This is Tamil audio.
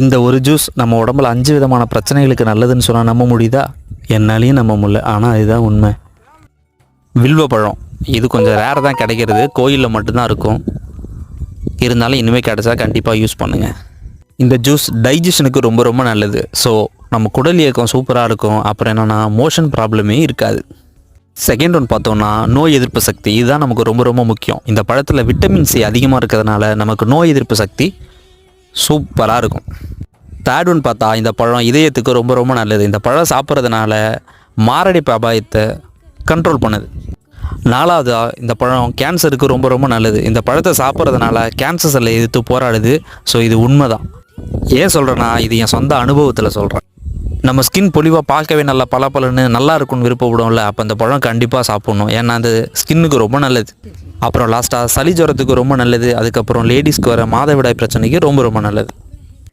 இந்த ஒரு ஜூஸ் நம்ம உடம்புல அஞ்சு விதமான பிரச்சனைகளுக்கு நல்லதுன்னு சொன்னால் நம்ப முடியுதா? என்னாலையும் நம்ப முடியல. ஆனால் இதுதான் உண்மை. வில்வ பழம். இது கொஞ்சம் ரேர் தான் கிடைக்கிறது. கோயிலில் மட்டும்தான் இருக்கும். இருந்தாலும் இனிமேல் கிடைச்சா கண்டிப்பாக யூஸ் பண்ணுங்கள் இந்த ஜூஸ் டைஜஷனுக்கு ரொம்ப ரொம்ப நல்லது. ஸோ நம்ம குடல் இயக்கம் சூப்பராக இருக்கும். அப்புறம் என்னென்னா மோஷன் ப்ராப்ளமே இருக்காது. செகண்ட் ஒன் பார்த்தோம்னா நோய் எதிர்ப்பு சக்தி. இதுதான் நமக்கு ரொம்ப ரொம்ப முக்கியம். இந்த பழத்தில் விட்டமின் சி அதிகமாக இருக்கிறதுனால நமக்கு நோய் எதிர்ப்பு சக்தி சூப்பராக இருக்கும். தேர்ட் ஒன் பார்த்தா இந்த பழம் இதயத்துக்கு ரொம்ப ரொம்ப நல்லது. இந்த பழம் சாப்பிட்றதுனால மாரடைப்பு அபாயத்தை கண்ட்ரோல் பண்ணுது. நாலாவதா இந்த பழம் கேன்சருக்கு ரொம்ப ரொம்ப நல்லது. இந்த பழத்தை சாப்பிட்றதுனால கேன்சர் செல்லை எதிர்த்து போராடுது. ஸோ இது உண்மைதான். ஏன் சொல்கிறேன்னா இது என் சொந்த அனுபவத்தில் சொல்கிறேன் நம்ம ஸ்கின் பொலிவாக பார்க்கவே நல்லா பளபளன்னு நல்லா இருக்கும்னு விருப்பப்படும்ல அப்போ இந்த பழம் கண்டிப்பாக சாப்பிட்ணும். ஏன்னா அது ஸ்கின்னுக்கு ரொம்ப நல்லது. அப்புறம் லாஸ்ட்டாக சளி ஜுரத்துக்கு ரொம்ப நல்லது. அதுக்கப்புறம் லேடிஸ்க்கு வர மாதவிடாய் பிரச்சனைக்கு ரொம்ப ரொம்ப நல்லது.